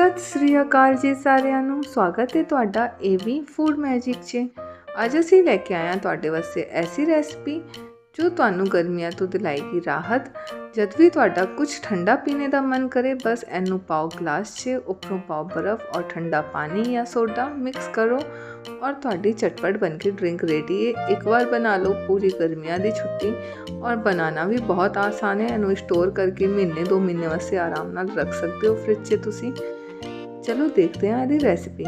ਸਤਿ ਸ੍ਰੀ ਅਕਾਲ ਜੀ ਸਾਰਿਆਂ ਨੂੰ। ਸਵਾਗਤ ਹੈ ਤੁਹਾਡਾ ਏਵੀ ਫੂਡ ਮੈਜਿਕ 'ਚ। ਅੱਜ ਅਸੀਂ ਲੈ ਕੇ ਆਏ ਹਾਂ ਤੁਹਾਡੇ ਵਾਸਤੇ ਐਸੀ ਰੈਸਪੀ ਜੋ ਤੁਹਾਨੂੰ ਗਰਮੀਆਂ ਤੋਂ ਦਿਲਾਏਗੀ ਰਾਹਤ। ਜਦ ਵੀ ਤੁਹਾਡਾ ਕੁਝ ਠੰਡਾ ਪੀਣੇ ਦਾ ਮਨ ਕਰੇ, ਬਸ ਇਹਨੂੰ ਪਾਓ ਗਲਾਸ 'ਚ, ਉੱਪਰੋਂ ਪਾਓ ਬਰਫ਼ ਔਰ ਠੰਡਾ ਪਾਣੀ ਜਾਂ ਸੋਡਾ ਮਿਕਸ ਕਰੋ ਔਰ ਤੁਹਾਡੀ ਚਟਪਟ ਬਣ ਕੇ ਡਰਿੰਕ ਰੈਡੀ ਹੈ। ਇੱਕ ਵਾਰ ਬਣਾ ਲਓ ਪੂਰੀ ਗਰਮੀਆਂ ਦੀ ਛੁੱਟੀ ਔਰ ਬਣਾਉਣਾ ਵੀ ਬਹੁਤ ਆਸਾਨ ਹੈ। ਇਹਨੂੰ ਸਟੋਰ ਕਰਕੇ ਮਹੀਨੇ, ਦੋ ਮਹੀਨੇ ਵਾਸਤੇ ਆਰਾਮ ਨਾਲ ਰੱਖ ਸਕਦੇ ਹੋ ਫ੍ਰਿਜ 'ਚ ਤੁਸੀਂ। ਚਲੋ ਦੇਖਦੇ ਹਾਂ ਇਹਦੀ ਰੈਸਿਪੀ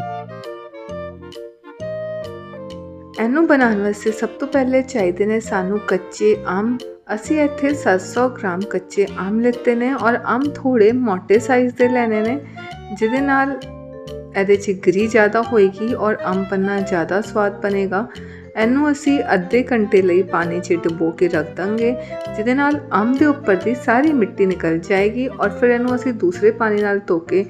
ਇਹਨੂੰ ਬਣਾਉਣ ਵਾਸਤੇ ਸਭ ਤੋਂ ਪਹਿਲੇ ਚਾਹੀਦੇ ਨੇ ਸਾਨੂੰ ਕੱਚੇ ਆਮ ਅਸੀਂ ਇੱਥੇ 700 ਗ੍ਰਾਮ ਕੱਚੇ ਆਮ ਲਿੱਤੇ ਨੇ ਔਰ ਆਮ ਥੋੜੇ ਮੋٹے ਸਾਈਜ਼ ਦੇ ਲੈਣੇ ਨੇ, ਜਿਹਦੇ ਨਾਲ ਇਹਦੇ 'ਚ ਗਰੀ ਜ਼ਿਆਦਾ ਹੋਏਗੀ ਔਰ ਆਮ ਪੰਨਾ ਜ਼ਿਆਦਾ ਸਵਾਦ ਬਣੇਗਾ। ਇਹਨੂੰ ਅਸੀਂ ਅੱਧੇ ਘੰਟੇ ਲਈ ਪਾਣੀ 'ਚ ਡੁਬੋ ਕੇ ਰੱਖ ਦਾਂਗੇ, ਜਿਹਦੇ ਨਾਲ ਅੰਬ ਦੇ ਉੱਪਰ ਦੀ ਸਾਰੀ ਮਿੱਟੀ ਨਿਕਲ ਜਾਏਗੀ ਔਰ ਫਿਰ ਇਹਨੂੰ ਅਸੀਂ ਦੂਸਰੇ ਪਾਣੀ ਨਾਲ ਧੋ ਕੇ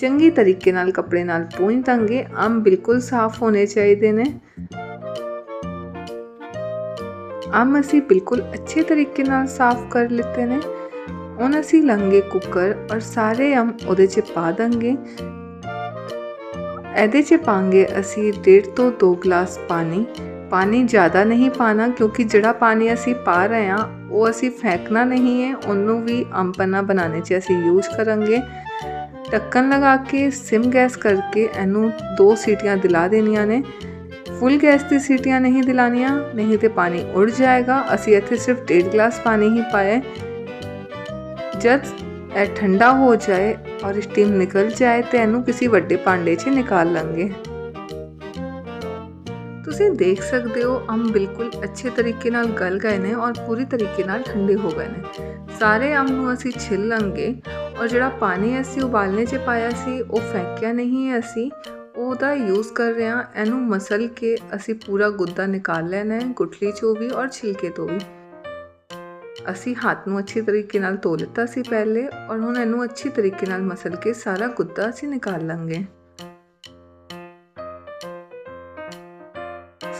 ਚੰਗੀ ਤਰੀਕੇ ਨਾਲ ਕੱਪੜੇ ਨਾਲ ਪੂੰਝ ਦਾਂਗੇ। ਆਮ ਬਿਲਕੁਲ ਸਾਫ਼ ਹੋਣੇ ਚਾਹੀਦੇ ਨੇ। ਅੰਬ ਅਸੀਂ ਬਿਲਕੁਲ ਅੱਛੇ ਤਰੀਕੇ ਨਾਲ ਸਾਫ਼ ਕਰ ਲਿੱਤੇ ਨੇ। ਹੁਣ ਅਸੀਂ ਲੰਗੇ ਕੁੱਕਰ ਔਰ ਸਾਰੇ ਅੰਬ ਉਹਦੇ 'ਚ ਪਾ ਦਾਂਗੇ। ਇਹਦੇ 'ਚ ਪਾਂਗੇ ਅਸੀਂ 1.5 ਤੋਂ 2 ਗਲਾਸ ਪਾਣੀ। ਪਾਣੀ ਜ਼ਿਆਦਾ ਨਹੀਂ ਪਾਣਾ ਕਿਉਂਕਿ ਜਿਹੜਾ ਪਾਣੀ ਅਸੀਂ ਪਾ ਰਹੇ ਹਾਂ, ਉਹ ਅਸੀਂ ਫੈਂਕਣਾ ਨਹੀਂ ਹੈ। ਉਹਨੂੰ ਵੀ ਅੰਪਨਾ ਬਣਾਉਣੇ 'ਚ ਅਸੀਂ ਯੂਜ਼ ਕਰਾਂਗੇ। ਢੱਕਣ ਲਗਾ ਕੇ, ਸਿਮ ਗੈਸ ਕਰਕੇ ਇਹਨੂੰ ਦੋ ਸੀਟੀਆਂ ਦਿਲਾ ਦੇਣੀਆਂ ਨੇ। ਫੁੱਲ ਗੈਸ ਦੀ ਸੀਟੀਆਂ ਨਹੀਂ ਦਿਲਾਨੀਆਂ ਨਹੀਂ ਤੇ ਪਾਣੀ ਉੜ ਜਾਏਗਾ। ਅਸੀਂ ਇੱਥੇ ਸਿਰਫ ਡੇਢ ਗਲਾਸ ਪਾਣੀ ਹੀ ਪਾਇਆ ਜਦ ਇਹ ਠੰਡਾ ਹੋ ਜਾਏ ਔਰ ਸਟੀਮ ਨਿਕਲ ਜਾਏ ਤੇ ਇਹਨੂੰ ਕਿਸੇ ਵੱਡੇ ਭਾਂਡੇ 'ਚ ਨਿਕਾਲ ਲਾਂਗੇ। ਤੁਸੀਂ ਦੇਖ ਸਕਦੇ ਹੋ, ਅੰਬ ਬਿਲਕੁਲ ਅੱਛੇ ਤਰੀਕੇ ਨਾਲ ਗਲ ਗਏ ਨੇ ਔਰ ਪੂਰੀ ਤਰੀਕੇ ਨਾਲ ਠੰਡੇ ਹੋ ਗਏ ਨੇ। ਸਾਰੇ ਅੰਬ ਨੂੰ ਅਸੀਂ ਛਿੱਲ ਲਾਂਗੇ। ਔਰ ਜਿਹੜਾ ਪਾਣੀ ਅਸੀਂ ਉਬਾਲਨੇ 'ਚ ਪਾਇਆ ਸੀ, ਉਹ ਫੈਂਕਿਆ ਨਹੀਂ ਹੈ ਅਸੀਂ। ਉਹਦਾ ਯੂਜ਼ ਕਰ ਰਹੇ ਹਾਂ, ਇਹਨੂੰ ਮਸਲ ਕੇ ਅਸੀਂ ਪੂਰਾ ਗੁੱਦਾ ਨਿਕਾਲ ਲੈਣਾ ਹੈ, ਗੁਠਲੀ 'ਚੋਂ ਵੀ ਔਰ ਛਿਲਕੇ ਤੋਂ ਵੀ। ਅਸੀਂ ਹੱਥ ਨੂੰ ਅੱਛੀ ਤਰੀਕੇ ਨਾਲ ਧੋ ਲਿੱਤਾ ਸੀ ਪਹਿਲੇ ਔਰ ਹੁਣ ਇਹਨੂੰ ਅੱਛੀ ਤਰੀਕੇ ਨਾਲ ਮਸਲ ਕੇ ਸਾਰਾ ਗੁੱਦਾ ਅਸੀਂ ਨਿਕਾਲ ਲਾਂਗੇ।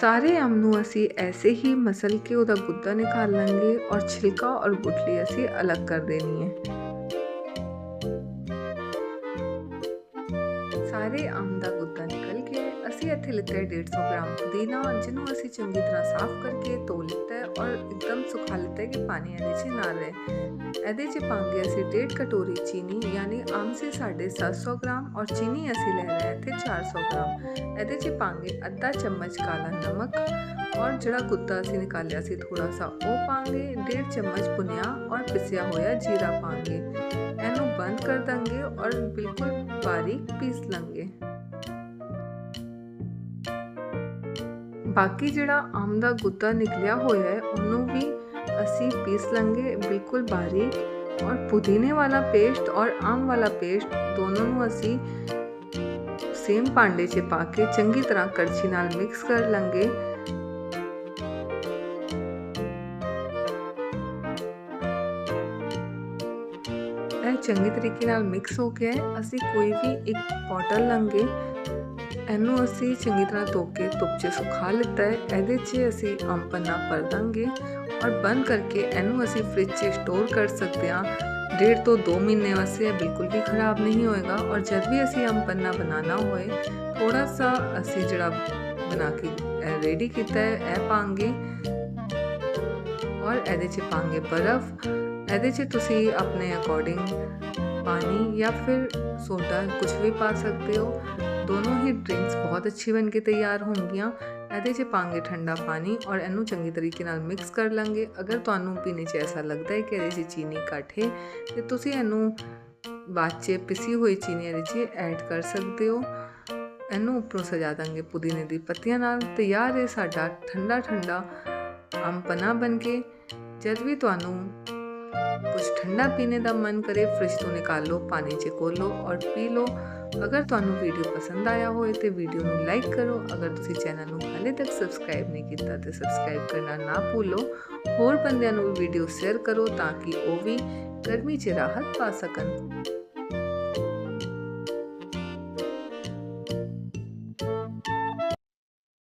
ਸਾਰੇ ਆਮ ਨੂੰ ਅਸੀਂ ਐਸੇ ਹੀ ਮਸਲ ਕੇ ਉਹਦਾ ਗੁੱਦਾ ਨਿਕਾਲ ਲਾਂਗੇ ਔਰ ਛਿਲਕਾ ਔਰ ਗੁਠਲੀ ਅਸੀਂ ਅਲੱਗ ਕਰ ਦੇਣੀ ਹੈ। ਸਾਰੇ ਆਮ ਦਾ ਗੁੱਦਾ ਨਿਕਲ ਗਿਆ ਅਸੀਂ ਇੱਥੇ ਲਿੱਤਾ ਹੈ 150 ਗ੍ਰਾਮ ਪੁਦੀਨਾ, ਜਿਹਨੂੰ ਅਸੀਂ ਚੰਗੀ ਤਰ੍ਹਾਂ ਸਾਫ਼ ਕਰਕੇ ਧੋ ਲਿੱਤਾ ਹੈ ਔਰ ਇੱਕਦਮ ਸੁਖਾ ਲਿੱਤਾ ਹੈ ਕਿ ਪਾਣੀ ਇਹਦੇ 'ਚ ਨਾ ਰਹੇ। ਇਹਦੇ 'ਚ ਪਾਉਂਗੇ ਅਸੀਂ 1.5 ਕਟੋਰੀ ਚੀਨੀ, ਯਾਨੀ ਆਮ ਸੇ 750 ਗ੍ਰਾਮ ਔਰ ਚੀਨੀ ਅਸੀਂ ਲੈ ਰਹੇ ਇੱਥੇ 400 ਗ੍ਰਾਮ। ਇਹਦੇ 'ਚ ਪਾਉਂਗੇ ਅੱਧਾ ਚਮਚ ਕਾਲਾ ਨਮਕ ਔਰ ਜਿਹੜਾ ਕੁੱਤਾ ਅਸੀਂ ਨਿਕਾਲਿਆ ਸੀ ਥੋੜਾ ਸਾ ਉਹ ਪਾਂਗੇ 1.5 ਚਮਚ ਪੁਨਿਆ ਔਰ ਪਿਸਿਆ ਹੋਇਆ ਜੀਰਾ ਪਾਉਂਗੇ ਬੰਦ ਕਰ ਦਾਂਗੇ ਔਰ ਬਿਲਕੁਲ ਬਾਰੀਕ ਪੀਸ ਲਾਂਗੇ ਬਾਕੀ ਜਿਹੜਾ ਆਮ ਦਾ ਗੁੱਦਾ ਨਿਕਲਿਆ ਹੋਇਆ ਹੈ ਉਹਨੂੰ ਵੀ ਅਸੀਂ ਪੀਸ ਲਾਂਗੇ ਬਿਲਕੁਲ ਬਾਰੀਕ ਔਰ ਪੁਦੀਨੇ ਵਾਲਾ ਪੇਸਟ ਔਰ ਆਮ ਵਾਲਾ ਪੇਸਟ ਦੋਨੋਂ ਨੂੰ ਅਸੀਂ ਸੇਮ ਭਾਂਡੇ 'ਚ ਪਾ ਕੇ ਚੰਗੀ ਤਰ੍ਹਾਂ ਕੜਛੀ ਨਾਲ ਮਿਕਸ ਕਰ ਲਾਂਗੇ ਚੰਗੀ ਤਰੀਕੇ ਨਾਲ ਮਿਕਸ ਹੋ ਗਿਆ ਹੈ ਅਸੀਂ ਕੋਈ ਵੀ ਇੱਕ ਬੋਟਲ ਲਾਂਗੇ ਇਹਨੂੰ ਅਸੀਂ ਚੰਗੀ ਤਰ੍ਹਾਂ ਧੋ ਕੇ ਧੁੱਪ 'ਚ ਸੁਖਾ ਲਿੱਤਾ ਹੈ ਇਹਦੇ 'ਚ ਅਸੀਂ ਅੰਬ ਪੰਨਾ ਭਰ ਦਾਂਗੇ ਔਰ ਬੰਦ ਕਰਕੇ ਇਹਨੂੰ ਅਸੀਂ ਫ੍ਰਿਜ 'ਚ ਸਟੋਰ ਕਰ ਸਕਦੇ ਹਾਂ ਡੇਢ ਤੋਂ 2 ਮਹੀਨੇ ਵਾਸਤੇ ਇਹ ਬਿਲਕੁਲ ਵੀ ਖਰਾਬ ਨਹੀਂ ਹੋਏਗਾ ਔਰ ਜਦ ਵੀ ਅਸੀਂ ਅੰਬ ਪੰਨਾ ਬਣਾਉਣਾ ਹੋਏ ਥੋੜਾ ਸਾ ਅਸੀਂ ਜਿਹੜਾ ਬਣਾ ਕੇ ਰੈਡੀ ਕੀਤਾ ਹੈ ਇਹ ਪਾਂਗੇ ਔਰ ਇਹਦੇ 'ਚ ਪਾਂਗੇ ਬਰਫ਼ ਇਹਦੇ 'ਚ ਤੁਸੀਂ ਆਪਣੇ ਅਕੋਰਡਿੰਗ ਪਾਣੀ ਜਾਂ ਫਿਰ ਸੋਡਾ ਕੁਝ ਵੀ ਪਾ ਸਕਦੇ ਹੋ। ਦੋਨੋਂ ਹੀ ਡਰਿੰਕਸ ਬਹੁਤ ਅੱਛੀ ਬਣ ਕੇ ਤਿਆਰ ਹੋਣਗੀਆਂ। ਇਹਦੇ 'ਚ ਪਾਂਗੇ ਠੰਡਾ ਪਾਣੀ ਔਰ ਇਹਨੂੰ ਚੰਗੀ ਤਰੀਕੇ ਨਾਲ ਮਿਕਸ ਕਰ ਲਾਂਗੇ। ਅਗਰ ਤੁਹਾਨੂੰ ਪੀਣੇ 'ਚ ਐਸਾ ਲੱਗਦਾ ਹੈ ਕਿ ਇਹਦੇ 'ਚ ਚੀਨੀ ਘੱਟ ਹੈ, ਤੇ ਤੁਸੀਂ ਇਹਨੂੰ ਬਾਅਦ 'ਚ ਪਿਸੀ ਹੋਈ ਚੀਨੀ ਇਹਦੇ 'ਚ ਐਡ ਕਰ ਸਕਦੇ ਹੋ। ਇਹਨੂੰ ਉੱਪਰੋਂ ਸਜਾ ਦਾਂਗੇ ਪੁਦੀਨੇ ਦੀ ਪੱਤੀਆਂ ਨਾਲ। ਤਿਆਰ ਹੈ ਸਾਡਾ ਠੰਡਾ ਠੰਡਾ ਅੰਪਨਾ ਬਣ ਕੇ। ਜਦ ਵੀ ਤੁਹਾਨੂੰ ਕੁਝ ਠੰਡਾ ਪੀਣੇ ਦਾ ਮਨ ਕਰੇ ਫ੍ਰਿਜ ਤੋਂ ਨਿਕਾਲ ਲਓ, ਪਾਣੀ 'ਚ ਕੋਲੋ ਔਰ ਪੀ ਲਓ। ਅਗਰ ਤੁਹਾਨੂੰ ਵੀਡੀਓ ਪਸੰਦ ਆਇਆ ਹੋਵੇ ਤੇ ਵੀਡੀਓ ਨੂੰ ਲਾਈਕ ਕਰੋ। ਅਗਰ ਤੁਸੀਂ ਚੈਨਲ ਨੂੰ ਹਾਲੇ ਤੱਕ ਸਬਸਕ੍ਰਾਈਬ ਨਹੀਂ ਕੀਤਾ ਤੇ ਸਬਸਕ੍ਰਾਈਬ ਕਰਨਾ ਨਾ ਭੁੱਲੋ। ਹੋਰ ਬੰਦਿਆਂ ਨੂੰ ਵੀਡੀਓ ਸ਼ੇਅਰ ਕਰੋ ਤਾਂ ਕਿ ਉਹ ਵੀ ਗਰਮੀ 'ਚ ਰਾਹਤ ਪਾ ਸਕਣ।